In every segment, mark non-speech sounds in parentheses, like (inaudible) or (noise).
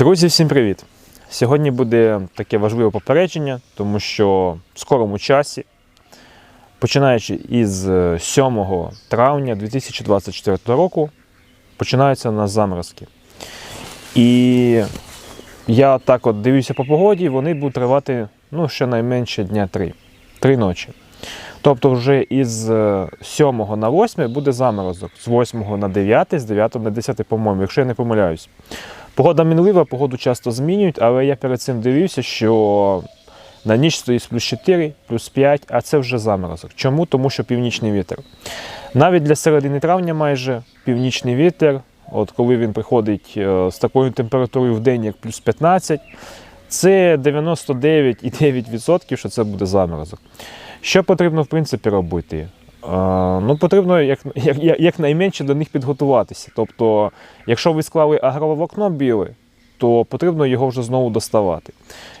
Друзі, всім привіт! Сьогодні буде таке важливе попередження, тому що в скорому часі, починаючи із е, 7 травня 2024 року, починаються у нас заморозки. І я так от дивлюся по погоді, вони будуть тривати ну, щонайменше дня 3, 3 ночі. Тобто вже із е, 7 на 8 буде заморозок, з 8 на 9, з 9 на 10, по-моєму, якщо я не помиляюсь. Погода мінлива, погоду часто змінюють, але я перед цим дивився, що на ніч стоїть плюс 4, плюс 5, а це вже заморозок. Чому? Тому що північний вітер. Навіть для середини травня майже північний вітер, от коли він приходить е, з такою температурою в день, як плюс 15, це 99,9%, що це буде заморозок. Що потрібно в принципі робити? Ну, потрібно як, як, якнайменше до них підготуватися. Тобто, якщо ви склали агроволокно біле, то потрібно його вже знову доставати.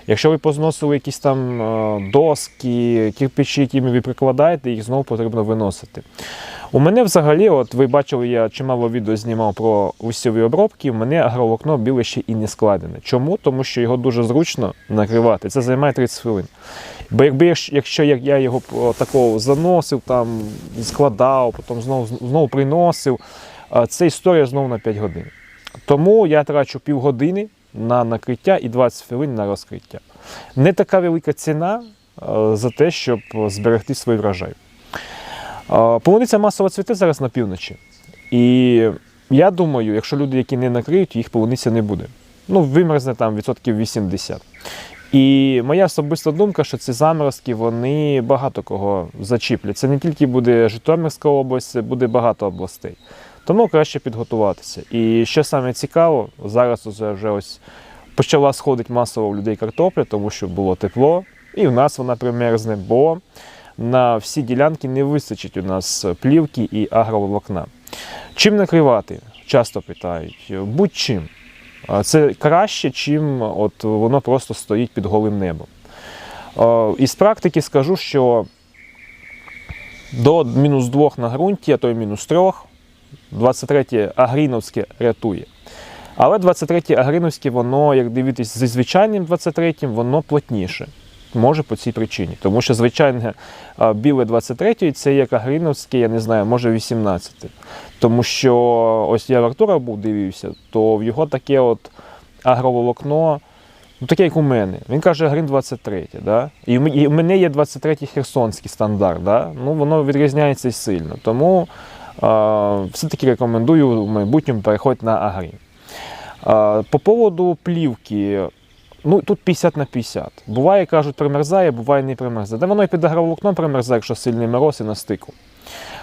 Якщо ви позносили якісь там е, доски, кирпичі, якими ви прикладаєте, їх знову потрібно виносити. У мене взагалі, от ви бачили, я чимало відео знімав про листові обробки. У мене агроволокно біле ще і не складене. Чому? Тому що його дуже зручно накривати. Це займає 30 хвилин. Бо якби якщо як я його такого заносив, там складав, потім знову знову приносив, це історія знову на 5 годин. Тому я трачу півгодини на накриття і 20 хвилин на розкриття. Не така велика ціна е, за те, щоб зберегти свій врожай. Е, Полуниця масово цвіте зараз на півночі. І я думаю, якщо люди, які не накриють, їх полуниця не буде. Ну, вимерзне там відсотків 80. І моя особиста думка, що ці заморозки вони багато кого зачіплять. Це не тільки буде Житомирська область, це буде багато областей. Тому краще підготуватися. І що саме цікаво, зараз уже вже ось почала сходити масово у людей картопля, тому що було тепло, і в нас вона примерзне, бо на всі ділянки не вистачить у нас плівки і агроволокна. Чим накривати? Часто питають. Будь-чим. Це краще, чим от воно просто стоїть під голим небом. Е, Із практики скажу, що до мінус 2 на ґрунті, а то й мінус 3, 23 Агріновське рятує. Але 23 Агріновське, воно, як дивитись зі звичайним 23-м, воно плотніше. Може по цій причині. Тому що звичайне біле 23 це як Агріновське, я не знаю, може 18. Тому що ось я в Артура був дивився, то в його таке от агроволокно, ну таке, як у мене. Він каже Агрін 23, да? і, в мене є 23 херсонський стандарт. Да? Ну, воно відрізняється сильно. Тому все-таки рекомендую в майбутньому переходити на Агрін. А, По поводу плівки, ну тут 50 на 50. Буває, кажуть, примерзає, буває не примерзає. Де воно і під агроволокном примерзає, якщо сильний мороз і на стику.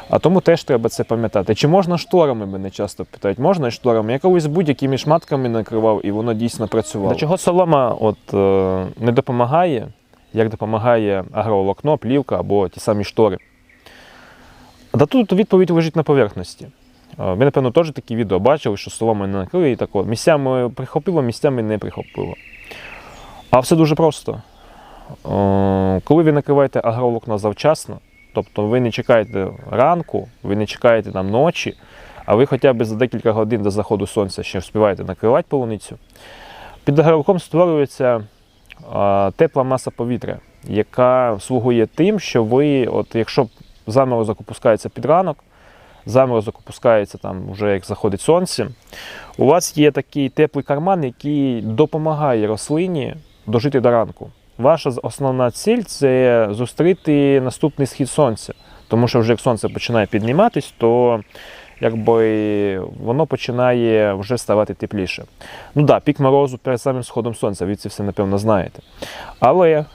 А тому теж треба це пам'ятати. Чи можна шторами, мене часто питають, можна і шторами? Я колись будь-якими шматками накривав, і воно дійсно працювало. До чого солома от, е, не допомагає, як допомагає агроволокно, плівка або ті самі штори? Да тут відповідь лежить на поверхності. Е, Ви, напевно, теж такі відео бачили, що солома не накрили і так от. Місцями прихопило, місцями не прихопило. А все дуже просто. Е, Коли ви накриваєте агроволокно завчасно, тобто ви не чекаєте ранку, ви не чекаєте там ночі, а ви хоча б за декілька годин до заходу сонця ще встигаєте накривати полуницю, під агроволокном створюється е, тепла маса повітря, яка слугує тим, що ви, от якщо заморозок опускається під ранок, заморозок опускається там вже як заходить сонце, у вас є такий теплий карман, який допомагає рослині дожити до ранку. Ваша основна ціль це зустріти наступний схід сонця. Тому що вже як сонце починає підніматись, то якби воно починає вже ставати тепліше. Ну так, да, пік морозу перед самим сходом сонця, ви це все напевно знаєте. Але е,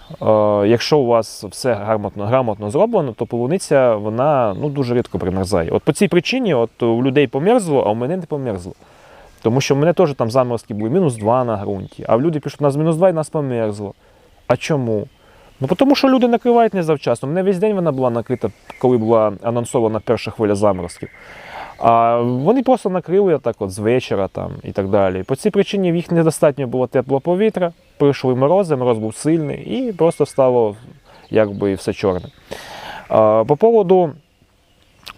якщо у вас все грамотно, грамотно зроблено, то полуниця вона ну, дуже рідко примерзає. От по цій причині от, у людей померзло, а у мене не померзло. Тому що в мене теж там заморозки були мінус 2 на ґрунті, а люди пишуть, у нас мінус 2 і нас померзло. А чому? Ну, тому що люди накривають не завчасно. У мене весь день вона була накрита, коли була анонсована перша хвиля заморозків. А вони просто накрили так от з вечора там, і так далі. По цій причині в їх недостатньо було теплого повітря, прийшли морози, мороз був сильний, і просто стало якби все чорне. А, по поводу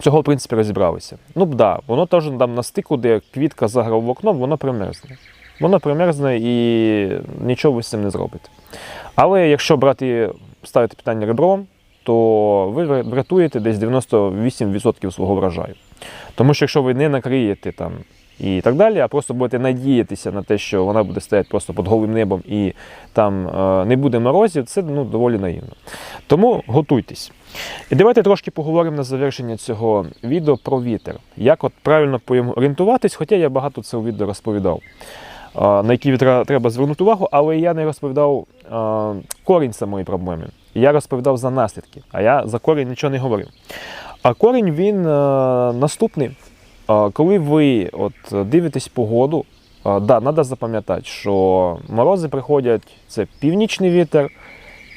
цього, в принципі, розібралися. Ну, да, воно теж там на стику, де квітка за агроволокном, воно примерзне. воно примерзне і нічого ви з цим не зробите. Але якщо брати, ставити питання ребром, то ви врятуєте десь 98% свого врожаю. Тому що якщо ви не накриєте там і так далі, а просто будете надіятися на те, що вона буде стояти просто під голим небом і там е, не буде морозів, це ну, доволі наївно. Тому готуйтесь. І давайте трошки поговоримо на завершення цього відео про вітер. Як от правильно по йому орієнтуватись, хоча я багато це у відео розповідав, е, на які вітра треба звернути увагу, але я не розповідав е, корінь самої проблеми. Я розповідав за наслідки, а я за корінь нічого не говорив. А корінь він е, наступний. Е, Коли ви от дивитесь погоду, е, да, треба запам'ятати, що морози приходять це північний вітер,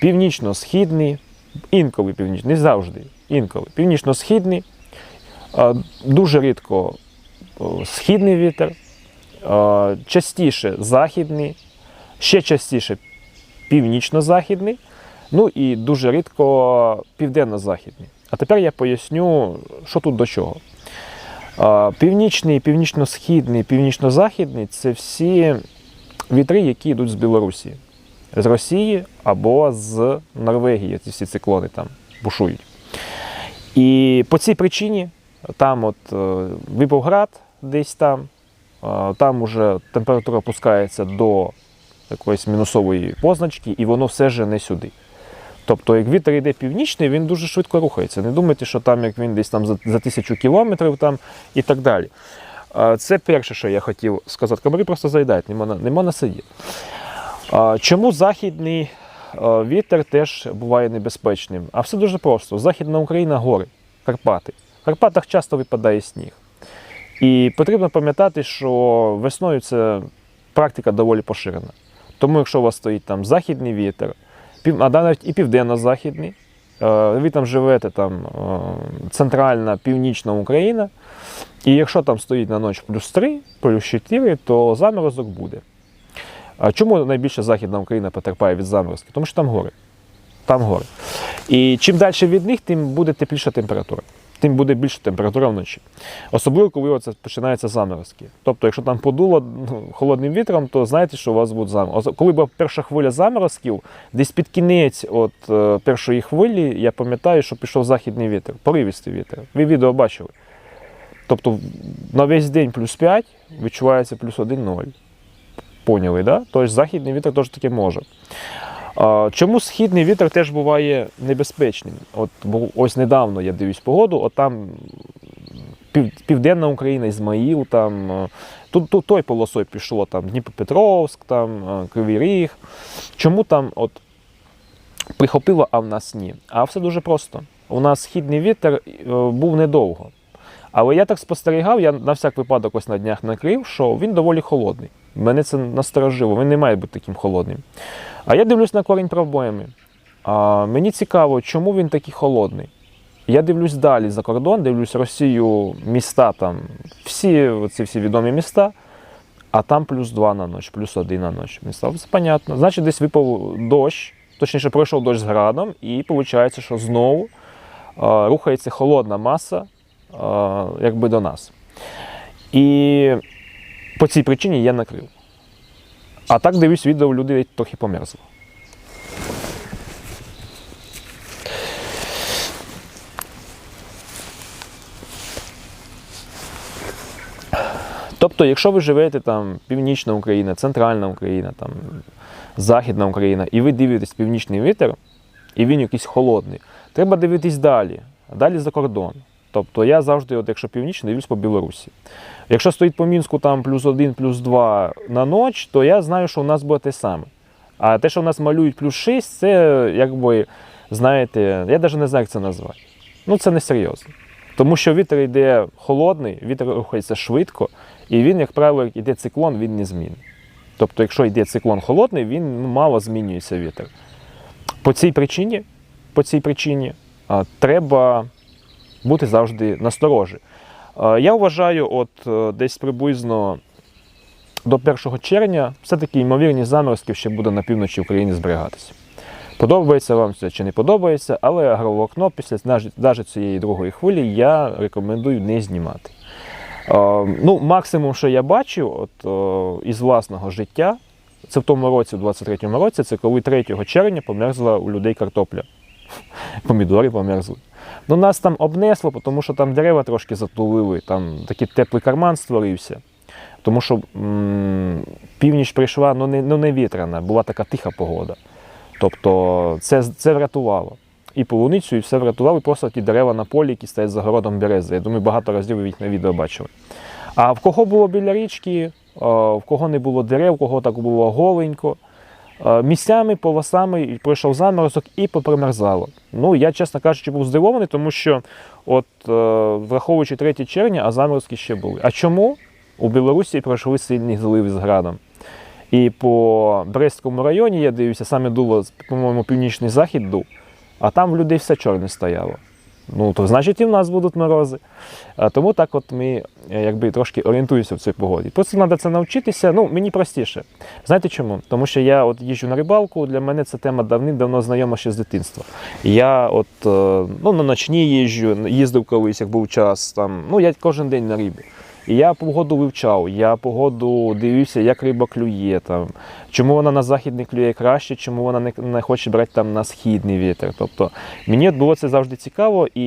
північно-східний, інколи північний, не завжди, інколи. Північно-східний, е, дуже рідко о, східний вітер, е, частіше західний, ще частіше північно-західний, ну і дуже рідко південно-західний. А тепер я поясню, що тут до чого. Північний, північно-східний, північно-західний це всі вітри, які йдуть з Білорусі, з Росії або з Норвегії. Ці всі циклони там бушують. І по цій причині там, от е, Випавград, десь там, е, там уже температура опускається до якоїсь мінусової позначки, і воно все жене сюди. Тобто, як вітер йде північний, він дуже швидко рухається. Не думайте, що там як він десь там за, за тисячу кілометрів там і так далі. Це перше, що я хотів сказати. Комарі просто заїдають, нема, нема на сиді. Чому західний вітер теж буває небезпечним? А все дуже просто. Західна Україна гори, Карпати. В Карпатах часто випадає сніг. І потрібно пам'ятати, що весною це практика доволі поширена. Тому, якщо у вас стоїть там західний вітер, а навіть і південно-західний, е, ви там живете, там е, центральна, північна Україна, і якщо там стоїть на ніч плюс 3, плюс 4, то заморозок буде. А чому найбільше Західна Україна потерпає від заморозки? Тому що там гори. Там гори. І чим далі від них, тим буде тепліша температура. Тим буде більша температура вночі. Особливо, коли оце починаються заморозки. Тобто, якщо там подуло ну, холодним вітром, то знаєте, що у вас будуть заморозки. Коли була перша хвиля заморозків, десь під кінець от, е, першої хвилі, я пам'ятаю, що пішов західний вітер, поривістий вітер. Ви відео бачили. Тобто на весь день плюс 5 відчувається плюс 1-0. Поняли, да? Тобто західний вітер теж таке може. Чому східний вітер теж буває небезпечним? От бо ось недавно я дивлюсь погоду, от там пів, Південна Україна, Ізмаїл, там е, тут, тут той полосою пішло там Дніпропетровськ, там е, Кривий Ріг. Чому там от прихопило, а в нас ні? А все дуже просто. У нас східний вітер е, був недовго. Але я так спостерігав, я на всяк випадок ось на днях накрив, що він доволі холодний. Мене це насторожило, він не має бути таким холодним. А я дивлюсь на корінь проблеми. А, мені цікаво, чому він такий холодний. Я дивлюсь далі за кордон, дивлюсь Росію, міста там, всі ці всі відомі міста, а там плюс 2 на ніч, плюс 1 на ніч. Мені стало це понятно. Значить, десь випав дощ, точніше, пройшов дощ з градом, і виходить, що знову а, рухається холодна маса а, якби до нас. І по цій причині я накрив. А так дивлюсь відео, люди трохи померзли. Тобто, якщо ви живете там Північна Україна, Центральна Україна, там, Західна Україна, і ви дивитесь північний вітер, і він якийсь холодний, треба дивитись далі, далі за кордон. Тобто я завжди, от, якщо північний, дивлюсь по Білорусі. Якщо стоїть по Мінську там плюс один, плюс два на ніч, то я знаю, що у нас буде те саме. А те, що у нас малюють плюс 6, це якби, знаєте, я навіть не знаю, як це назвати. Ну це не серйозно. Тому що вітер йде холодний, вітер рухається швидко, і він, як правило, йде циклон, він не змінить. Тобто, якщо йде циклон холодний, він ну, мало змінюється вітер. По цій причині, по цій причині а, треба бути завжди насторожі. Е, Я вважаю, от е, десь приблизно до 1 червня все-таки ймовірність заморозків ще буде на півночі України зберігатися. Подобається вам це чи не подобається, але агроволокно після навіть цієї другої хвилі я рекомендую не знімати. ну, максимум, що я бачив от, із власного життя, це в тому році, в 23-му році, це коли 3 червня померзла у людей картопля. (laughs) Помідори померзли. Ну, нас там обнесло, тому що там дерева трошки затулили, там такий теплий карман створився. Тому що північ прийшла ну не, ну, не вітряна, була така тиха погода. Тобто це, це врятувало. І полуницю, і все врятувало, і просто ті дерева на полі, які стоять за городом берези. Я думаю, багато разів ви на відео бачили. А в кого було біля річки, в кого не було дерев, в кого так було голенько, місцями, полосами пройшов заморозок і попримерзало. Ну, я, чесно кажучи, був здивований, тому що, от, е, враховуючи 3 червня, а заморозки ще були. А чому? У Білорусі пройшли сильні зливи з градом. І по Брестському районі, я дивлюся, саме дуло, по-моєму, північний захід дув, а там в людей все чорне стояло. Ну, то значить і в нас будуть морози. Тому так от ми е, якби трошки орієнтуємося в цій погоді. Просто треба це навчитися. Ну, мені простіше. Знаєте чому? Тому що я от їжджу на рибалку, для мене ця тема давним-давно знайома ще з дитинства. Я от е, ну, на ночні їжджу, їздив колись, як був час. Там, ну, я кожен день на рибі. І я погоду вивчав, я погоду дивився, як риба клює, там, чому вона на західний клює краще, чому вона не, не хоче брати там на східний вітер. Тобто мені було це завжди цікаво, і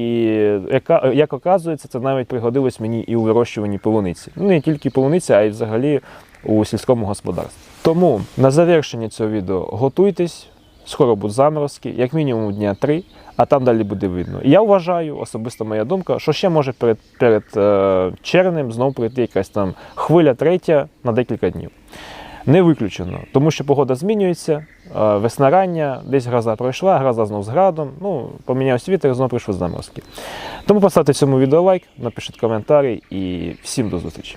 яка, як оказується, це навіть пригодилось мені і у вирощуванні полуниці. Ну не тільки полуниці, а й взагалі у сільському господарстві. Тому на завершення цього відео готуйтесь, скоро будуть заморозки, як мінімум дня три, а там далі буде видно. Я вважаю, особисто моя думка, що ще може перед, перед е, червнем знову прийти якась там хвиля третя на декілька днів. Не виключено, тому що погода змінюється, е, весна рання, десь гроза пройшла, гроза знов з градом, ну, помінявся вітер, знову прийшли заморозки. Тому поставте цьому відео лайк, напишіть коментарі і всім до зустрічі.